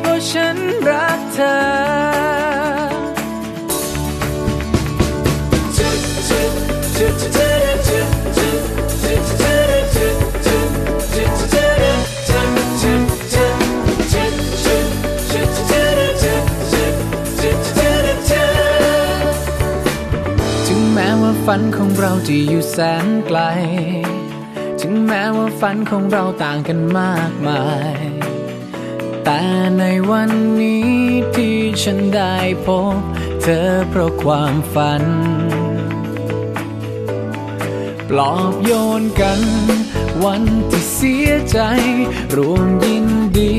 เพราะฉันรักเธอถึงแม้ว่าฝันของเราจะอยู่แสนไกล ถึงแม้ว่าฝันของเราต่างกันมากมาย แต่ในวันนี้ที่ฉันได้พบ เธอเพราะความฝัน ปลอบโยนกัน วันที่เสียใจ รวมยินดี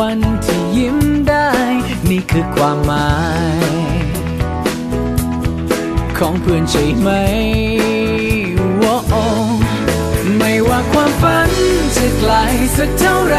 วันที่ยิ้มได้ นี่คือความหมาย ของเพื่อนใช่ไหมว้โอไม่ว่าความฝันจะไกลสักเท่าไร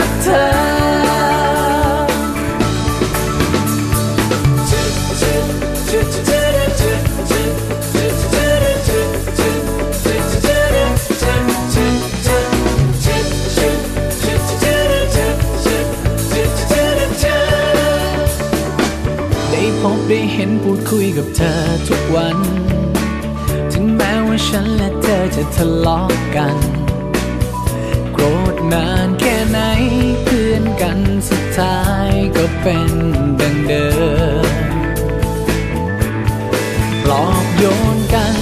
ก พบได้เห็นพูดคุยกับเธอทุกวัน ถึงแม้ว่าฉันและเธอจะทะเลาะกัน โกรธนานแค่ไหนเพื่อนกันสุดท้ายก็เป็นดังเดิมปลอบโยนกัน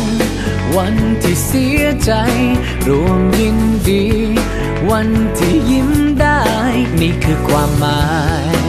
วันที่เสียใจ รวมยินดี วันที่ยิ้มได้ นี่คือความหมาย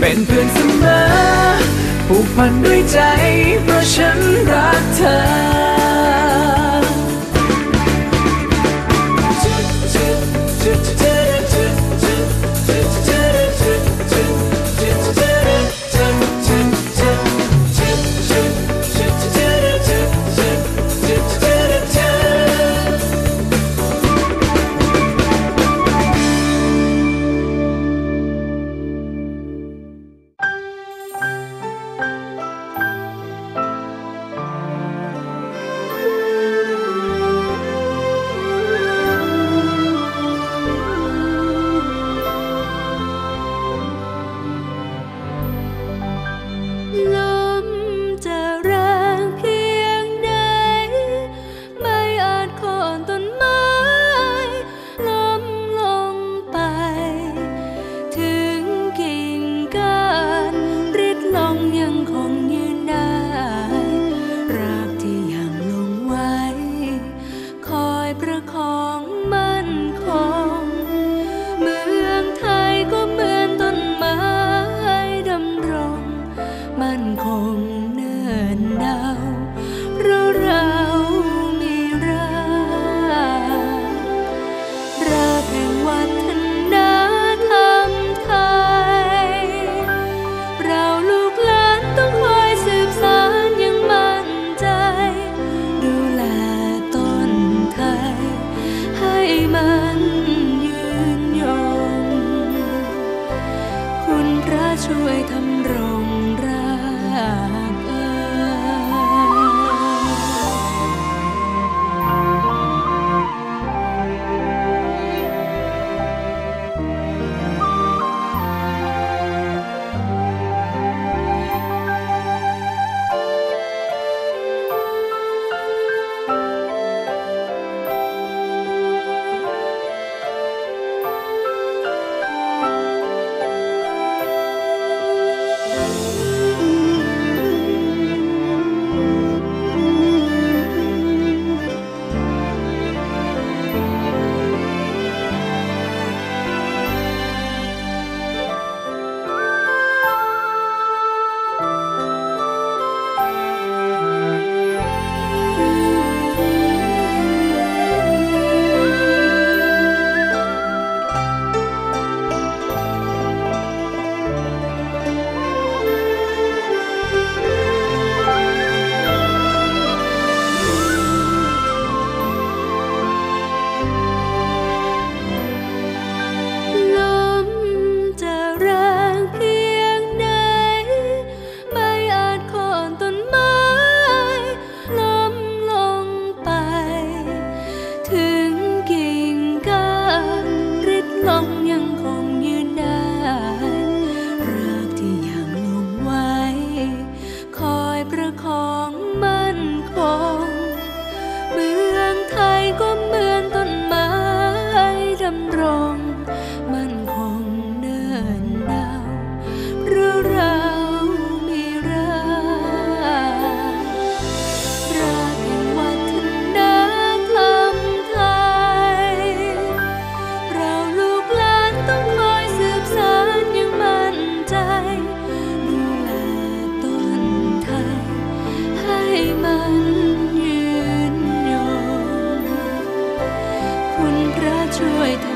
เป็นเพื่อนเสมอผูกพันด้วยใจ เพราะฉันรักเธอ คุณพระช่วยทำรงรา 只为他。